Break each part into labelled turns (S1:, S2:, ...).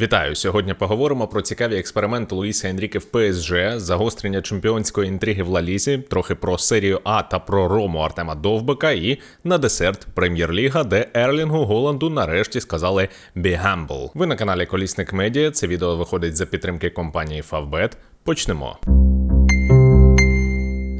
S1: Вітаю! Сьогодні поговоримо про цікаві експерименти Луїса Енріке в ПСЖ, загострення чемпіонської інтриги в Лалізі, трохи про серію А та про Рому Артема Довбика і на десерт Прем'єр-ліга, де Ерлінгу Голланду нарешті сказали «Be humble». Ви на каналі Колісник Медіа. Це відео виходить за підтримки компанії Favbet. Почнемо.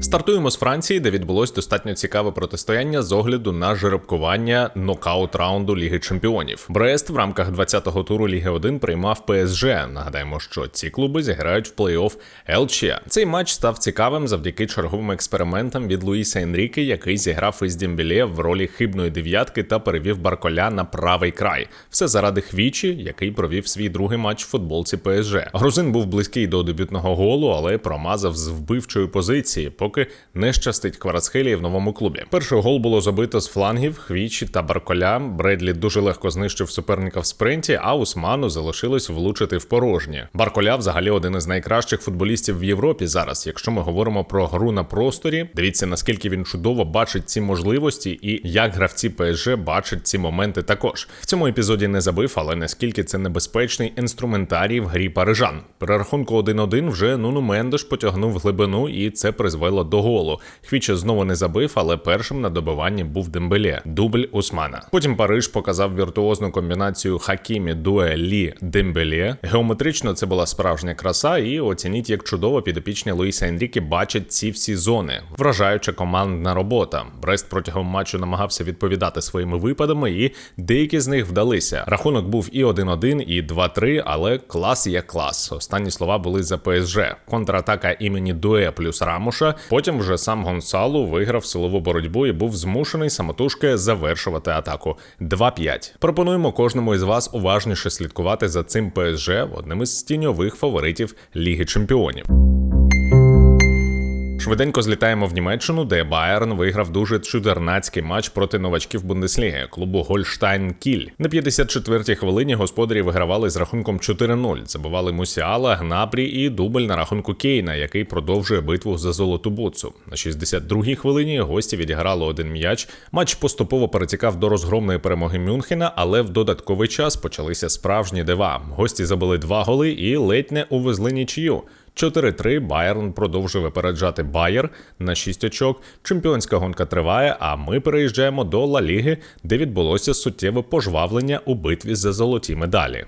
S1: Стартуємо з Франції, де відбулось достатньо цікаве протистояння з огляду на жеребкування нокаут раунду Ліги Чемпіонів. Брест в рамках 20-го туру Ліги 1 приймав ПСЖ. Нагадаємо, що ці клуби зіграють в плей-офф ЛЧ. Цей матч став цікавим завдяки черговим експериментам від Луїса Енріке, який зіграв із Дімбілє в ролі хибної дев'ятки та перевів Барколя на правий край. Все заради Хвічі, який провів свій другий матч в футболці ПСЖ. Грузин був близький до дебютного голу, але промазав з вбивчої позиції. Поки не щастить Кварацхелії в новому клубі. Перший гол було забито з флангів, Хвічі та Барколя. Бредлі дуже легко знищив суперника в спринті, а Усману залишилось влучити в порожнє. Барколя взагалі один із найкращих футболістів в Європі зараз. Якщо ми говоримо про гру на просторі, дивіться наскільки він чудово бачить ці можливості і як гравці ПСЖ бачать ці моменти також. В цьому епізоді не забив, але наскільки це небезпечний інструментарій в грі парижан. При рахунку 1-1 вже Нуну Мендеш потягнув глибину, і це призвело до голу. Хвіча знову не забив, але першим на добиванні був Дембеле, дубль Усмана. Потім Париж показав віртуозну комбінацію Хакімі Дуе Лі Дембеле. Геометрично це була справжня краса, і оцініть, як чудово підопічні Луїса Енріки бачать ці всі зони. Вражаюча командна робота. Брест протягом матчу намагався відповідати своїми випадами, і деякі з них вдалися. Рахунок був і 1-1, і 2-3, але клас є клас. Останні слова були за ПСЖ. Контратака імені Дуе плюс Рамуша. Потім вже сам Гонсалу виграв силову боротьбу і був змушений самотужки завершувати атаку. 2-5. Пропонуємо кожному із вас уважніше слідкувати за цим ПСЖ одним із тіньових фаворитів Ліги Чемпіонів. Швиденько злітаємо в Німеччину, де Байерн виграв дуже чудернацький матч проти новачків Бундесліги клубу Гольштайн Кіль. На 54-й хвилині господарі вигравали з рахунком 4-0. Забивали Мусіала, Гнабрі і дубль на рахунку Кейна, який продовжує битву за золоту буцу. На 62-й хвилині гості відіграли один м'яч. Матч поступово перетікав до розгромної перемоги Мюнхена, але в додатковий час почалися справжні дива. Гості забили два голи і ледь не увезли нічию. 4-3 Байерн продовжує випереджати Байер на 6 очок. Чемпіонська гонка триває. А ми переїжджаємо до Ла Ліги, де відбулося суттєве пожвавлення у битві за золоті медалі.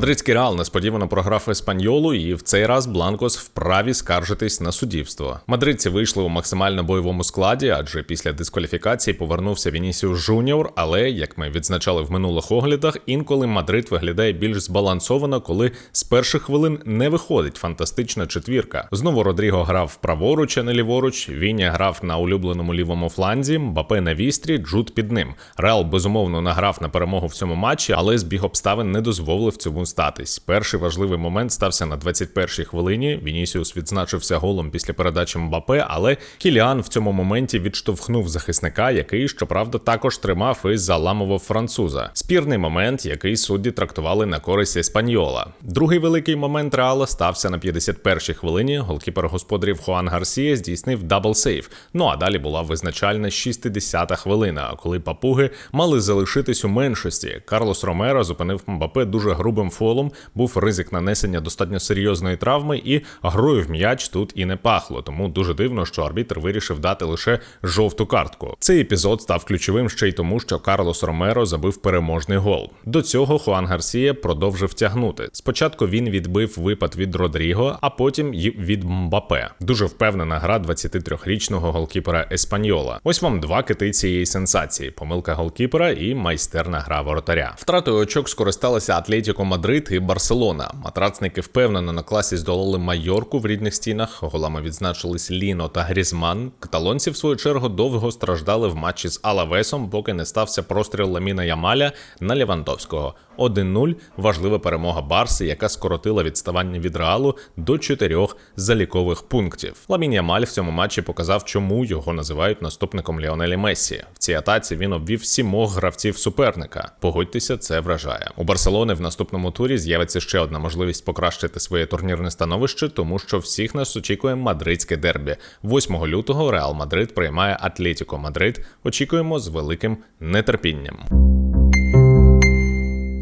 S1: Мадридський реал несподівано програв еспаньолу, і в цей раз Бланкос вправі скаржитись на суддівство. Мадридці вийшли у максимально бойовому складі, адже після дискваліфікації повернувся Вінісіус Жуніор. Але як ми відзначали в минулих оглядах, інколи Мадрид виглядає більш збалансовано, коли з перших хвилин не виходить фантастична четвірка. Знову Родріго грав праворуч, а не ліворуч. Віня грав на улюбленому лівому фланзі, Бапе на вістрі, Джуд під ним. Реал безумовно награв на перемогу в цьому матчі, але збіг обставин не дозволив цьому статись. Перший важливий момент стався на 21-й хвилині. Вінісіус відзначився голом після передачі Мбапе, але Кіліан в цьому моменті відштовхнув захисника, який, щоправда, також тримав і заламував француза. Спірний момент, який судді трактували на користь Еспаньола. Другий великий момент реала стався на 51-й хвилині. Голкіпер господарів Хуан Гарсія здійснив дабл сейв. Ну а далі була визначальна 60-та хвилина, коли папуги мали залишитись у меншості. Карлос Ромеро зупинив Мбапе дуже грубим фолом, був ризик нанесення достатньо серйозної травми, і грою в м'яч тут і не пахло. Тому дуже дивно, що арбітр вирішив дати лише жовту картку. Цей епізод став ключовим ще й тому, що Карлос Ромеро забив переможний гол. До цього Хуан Гарсія продовжив тягнути. Спочатку він відбив випад від Родріго, а потім й від Мбапе. Дуже впевнена гра 23-річного голкіпера Еспаньола. Ось вам два кити цієї сенсації: помилка голкіпера і майстерна гра воротаря. Втратою очок скористалася Атлетіко Мадрид і Барселона. Матрацники впевнено на класі здолали Майорку в рідних стінах. Голами відзначились Ліно та Грізман. Каталонці, в свою чергу, довго страждали в матчі з Алавесом, поки не стався простріл Ламіна Ямаля на Лівандовського. 1-0 важлива перемога Барси, яка скоротила відставання від реалу до чотирьох залікових пунктів. Ламін Ямаль в цьому матчі показав, чому його називають наступником Ліонелі Мессі. В цій атаці він обвів сімох гравців суперника. Погодьтеся, це вражає. У Барселони в наступному турі з'явиться ще одна можливість покращити своє турнірне становище, тому що всіх нас очікує мадридське дербі. 8 лютого Реал Мадрид приймає Атлетіко Мадрид. Очікуємо з великим нетерпінням.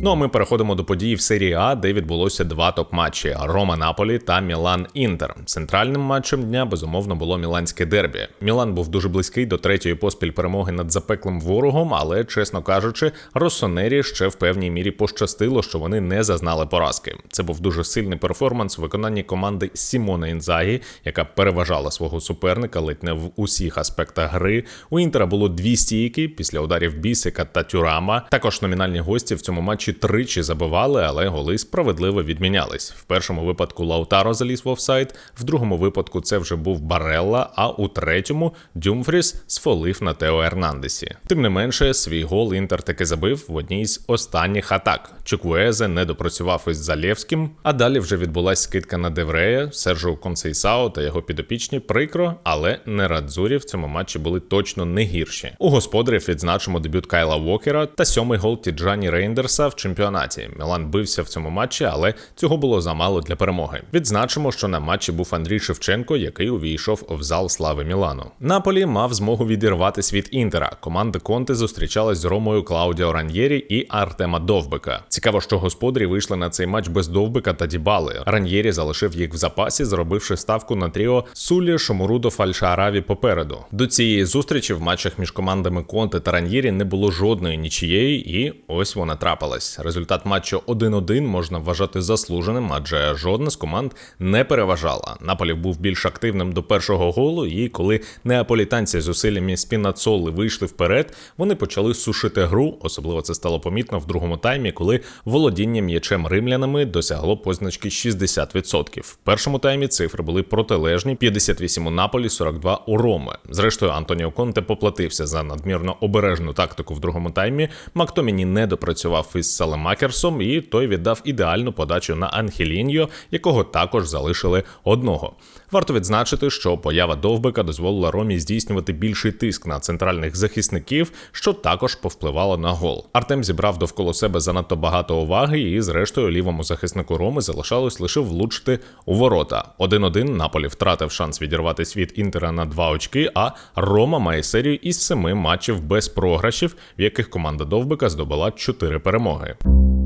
S1: Ну а ми переходимо до подій в серії А, де відбулося два топ-матчі: Рома Наполі та Мілан Інтер. Центральним матчем дня безумовно було міланське дербі. Мілан був дуже близький до третьої поспіль перемоги над запеклим ворогом, але чесно кажучи, Росонері ще в певній мірі пощастило, що вони не зазнали поразки. Це був дуже сильний перформанс у виконанні команди Сімона Інзагі, яка переважала свого суперника ледь не в усіх аспектах гри. У інтера було дві стійки після ударів Бісика та Тюрама. Також номінальні гості в цьому матчі тричі забивали, але голи справедливо відмінялись. В першому випадку Лаутаро заліз в офсайд, в другому випадку це вже був Барелла, а у третьому Дюмфріс сфолив на Тео Ернандесі. Тим не менше, свій гол Інтер таки забив в одній з останніх атак. Чекуезе не допрацював із Залєвським, а далі вже відбулася скидка на Деврея, Сержу Консейсао та його підопічні. Прикро, але не Радзурі в цьому матчі були точно не гірші. У господарів відзначимо дебют Кайла Вокера та сьомий гол Тіджані Рейндерса в чемпіонаті. Мілан бився в цьому матчі, але цього було замало для перемоги. Відзначимо, що на матчі був Андрій Шевченко, який увійшов в зал слави Мілану. Наполі мав змогу відірватися від інтера. Команда Конте зустрічалась з Ромою Клаудіо Раньєрі і Артема Довбика. Цікаво, що господарі вийшли на цей матч без Довбика та Дібали. Раньєрі залишив їх в запасі, зробивши ставку на тріо Сулі Шомурудо Фальшаараві попереду. До цієї зустрічі в матчах між командами Конте та Раньєрі не було жодної нічієї, і ось вона трапилась. Результат матчу 1-1 можна вважати заслуженим, адже жодна з команд не переважала. Наполів був більш активним до першого голу, і коли неаполітанці з усиллями Спінацоли вийшли вперед, вони почали сушити гру. Особливо це стало помітно в другому таймі, коли володіння м'ячем римлянами досягло позначки 60%. В першому таймі цифри були протилежні: 58 у Наполі, 42 у Роми. Зрештою, Антоніо Конте поплатився за надмірно обережну тактику в другому таймі. Мактоміні не допрацював із Салемакерсом, і той віддав ідеальну подачу на Анхеліньо, якого також залишили одного. Варто відзначити, що поява довбика дозволила Ромі здійснювати більший тиск на центральних захисників, що також повпливало на гол. Артем зібрав довкола себе занадто багато уваги, і, зрештою, лівому захиснику Роми залишалось лише влучити у ворота. 1-1 Наполі втратив шанс відірватися від інтера на два очки. А Рома має серію із семи матчів без програшів, в яких команда довбика здобула чотири перемоги. Bye.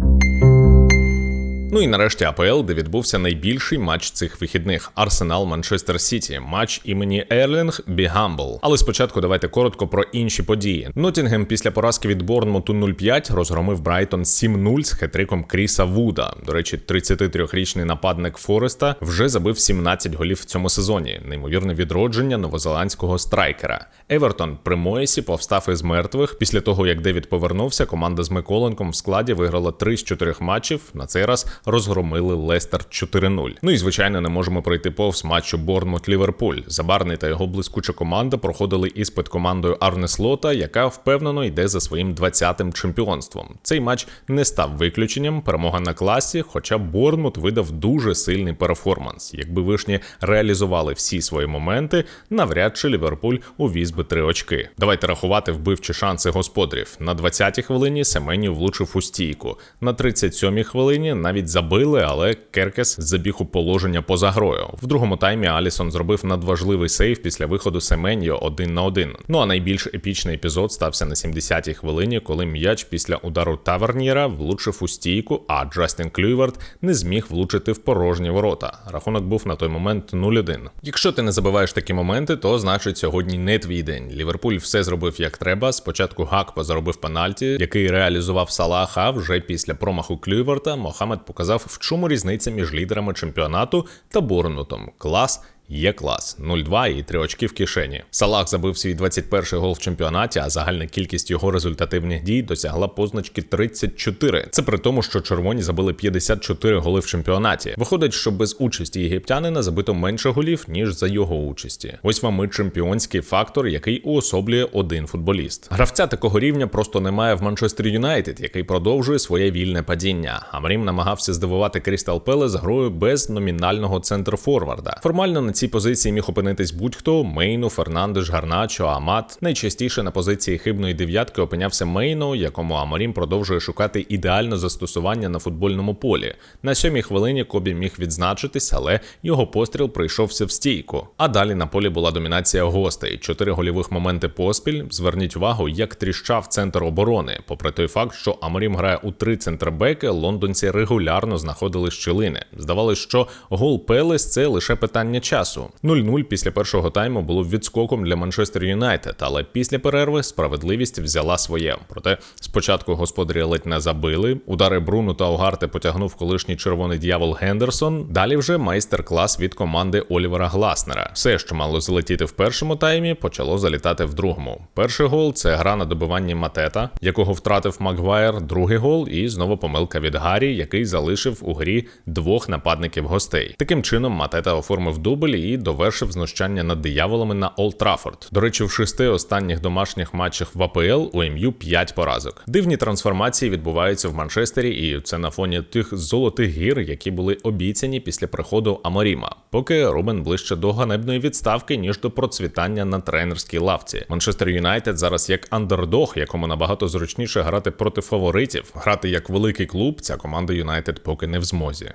S1: Ну і нарешті АПЛ, де відбувся найбільший матч цих вихідних Арсенал Манчестер Сіті, матч імені Ерлінг Бігамбл. Але спочатку давайте коротко про інші події. Нотінгем після поразки від Борнмуту 0-5 розгромив Брайтон 7-0 з хетриком Кріса Вуда. До речі, 33-річний нападник Фореста вже забив 17 голів в цьому сезоні. Неймовірне відродження новозеландського страйкера. Евертон при Моєсі повстав із мертвих. Після того як Девід повернувся, команда з Миколенком в складі виграла 3 з 4 матчів. На цей раз розгромили Лестер 4-0. Ну і звичайно не можемо пройти повз матчу Борнмут Ліверпуль. Забарний та його блискуча команда проходили іспит командою Арне Слота, яка впевнено йде за своїм 20-тим чемпіонством. Цей матч не став виключенням. Перемога на класі, хоча Борнмут видав дуже сильний перформанс. Якби вишні реалізували всі свої моменти, навряд чи Ліверпуль увіз би три очки. Давайте рахувати вбивчі шанси господарів. На 20-й хвилині Семенів влучив у стійку. На 37-й хвилині навіть забили, але Керкес забіг у положення поза грою. В другому таймі Алісон зробив надважливий сейв після виходу Семеньо один на один. Ну а найбільш епічний епізод стався на 70-й хвилині, коли м'яч після удару Таверніра влучив у стійку, а Джастін Клюйвард не зміг влучити в порожні ворота. Рахунок був на той момент 0-1. Якщо ти не забиваєш такі моменти, то значить сьогодні не твій день. Ліверпуль все зробив як треба. Спочатку Гакпо заробив пенальті, який реалізував Салах, а вже після промаху Клюйварта Мохамед показав, в чому різниця між лідерами чемпіонату та Борнутом. Клас Є клас 0-2 і 3 очки в кишені. Салах забив свій 21-й гол в чемпіонаті, а загальна кількість його результативних дій досягла позначки 34. Це при тому, що червоні забили 54 голи в чемпіонаті. Виходить, що без участі єгиптянина забито менше голів, ніж за його участі. Ось вам і чемпіонський фактор, який уособлює один футболіст. Гравця такого рівня просто немає в Манчестер Юнайтед, який продовжує своє вільне падіння. Амрім намагався здивувати Крістал Пелес грою без номінального центрфорварда. Формально на цій позиції міг опинитись будь-хто: Мейну, Фернандеш, Гарначо, Амат. Найчастіше на позиції хибної дев'ятки опинявся Мейну, якому Аморім продовжує шукати ідеальне застосування на футбольному полі. На сьомій хвилині Кобі міг відзначитись, але його постріл прийшовся в стійку. А далі на полі була домінація гостей. Чотири голівих моменти поспіль. Зверніть увагу, як тріщав центр оборони. Попри той факт, що Аморім грає у три центрбеки, лондонці регулярно знаходили щілини. Здавалось, що гол Пелес це лише питання часу. 0-0 після першого тайму було відскоком для Манчестер Юнайтед, але після перерви справедливість взяла своє. Проте спочатку господарі ледь не забили. Удари Бруну та Огарте потягнув колишній червоний дьявол Гендерсон. Далі вже майстер-клас від команди Олівера Гласнера. Все, що мало залетіти в першому таймі, почало залітати в другому. Перший гол це гра на добиванні Матета, якого втратив Макгвайр. Другий гол і знову помилка від Гаррі, який залишив у грі двох нападників гостей. Таким чином Матета оформив дубль і довершив знущання над дияволами на Олд Траффорд. До речі, в шести останніх домашніх матчах в АПЛ у МЮ 5 поразок. Дивні трансформації відбуваються в Манчестері, і це на фоні тих золотих гір, які були обіцяні після приходу Аморіма. Поки Рубен ближче до ганебної відставки, ніж до процвітання на тренерській лавці. Манчестер Юнайтед зараз як андердог, якому набагато зручніше грати проти фаворитів. Грати як великий клуб, ця команда Юнайтед поки не в змозі.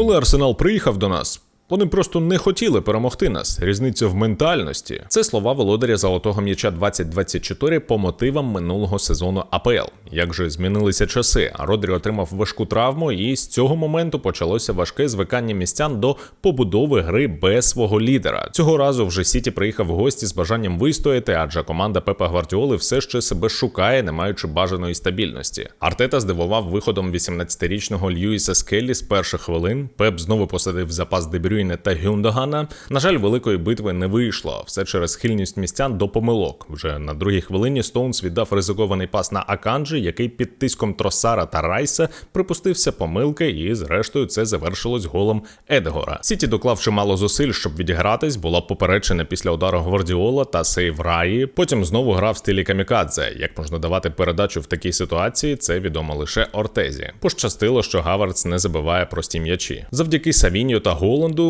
S1: Коли Арсенал приїхав до нас. Вони просто не хотіли перемогти нас. Різниця в ментальності. Це слова володаря золотого м'яча 2024 по мотивам минулого сезону АПЛ. Як же змінилися часи? А Родрі отримав важку травму, і з цього моменту почалося важке звикання містян до побудови гри без свого лідера. Цього разу вже Сіті приїхав в гості з бажанням вистояти, адже команда Пепа Гвардіоли все ще себе шукає, не маючи бажаної стабільності. Артета здивував виходом 18-річного Льюіса Скеллі з перших хвилин. Пеп знову посадив запас Дебрю Брюйне та Гюндогана. На жаль, великої битви не вийшло. Все через схильність містян до помилок. Вже на другій хвилині Стоунс віддав ризикований пас на Аканджі, який під тиском Тросара та Райса припустився помилки, і зрештою це завершилось голом Едгора. Сіті, доклавши мало зусиль, щоб відігратись, була поперечена після удару Гвардіола та сейв Раї. Потім знову грав в стилі камікадзе. Як можна давати передачу в такій ситуації, це відомо лише Ортезі. Пощастило, що Гавардс не забиває прості м'ячі. Завдяки Савіньо та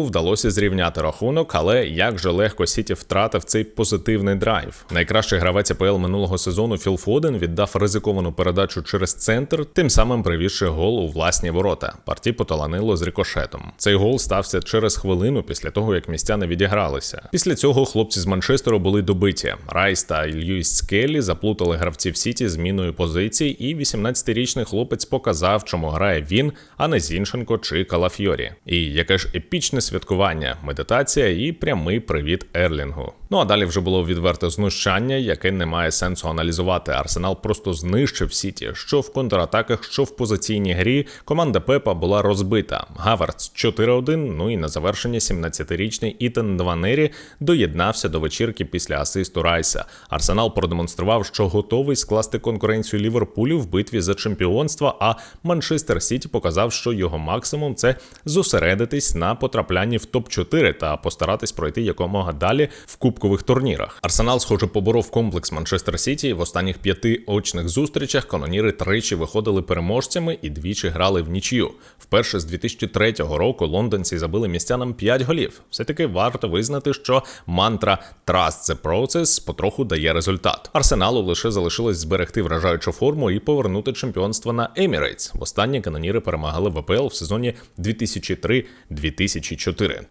S1: Вдалося зрівняти рахунок, але як же легко Сіті втратив цей позитивний драйв. Найкращий гравець АПЛ минулого сезону Філ Фоден віддав ризиковану передачу через центр, тим самим привівши гол у власні ворота. Парті поталанило з рикошетом. Цей гол стався через хвилину після того, як містяни відігралися. Після цього хлопці з Манчестеру були добиті. Райс та Льюіс Скеллі заплутали гравців Сіті зміною позицій, і 18-річний хлопець показав, чому грає він, а не Зіншенко чи Калафьорі. І яке ж епічне святкування, медитація і прямий привіт Ерлінгу. Ну а далі вже було відверте знущання, яке не має сенсу аналізувати. Арсенал просто знищив Сіті. Що в контратаках, що в позиційній грі. Команда Пепа була розбита. Гавардс 4-1, Ну і на завершення 17-річний Ітан Дванері доєднався до вечірки після асисту Райса. Арсенал продемонстрував, що готовий скласти конкуренцію Ліверпулю в битві за чемпіонство. А Манчестер Сіті показав, що його максимум це зосередитись на потраплянні в топ 4 та постаратись пройти якомога далі в кубкових турнірах. Арсенал, схоже, поборов комплекс Манчестер Сіті. В останніх п'яти очних зустрічах каноніри тричі виходили переможцями і двічі грали в нічию. Вперше з 2003 року лондонці забили містянам 5 голів. Все таки варто визнати, що мантра «Trust the process» потроху дає результат. Арсеналу лише залишилось зберегти вражаючу форму і повернути чемпіонство на Емірейтс. Востаннє каноніри перемагали в АПЛ в сезоні 2003-2004.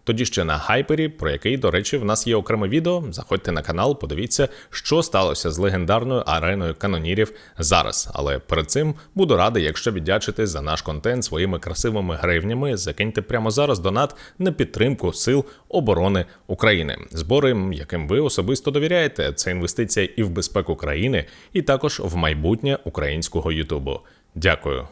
S1: Тоді ще на хайпері, про який, до речі, в нас є окреме відео. Заходьте на канал, подивіться, що сталося з легендарною ареною канонірів зараз. Але перед цим буду радий, якщо віддячите за наш контент своїми красивими гривнями. Закиньте прямо зараз донат на підтримку сил оборони України. Збори, яким ви особисто довіряєте, це інвестиція і в безпеку країни, і також в майбутнє українського Ютубу. Дякую.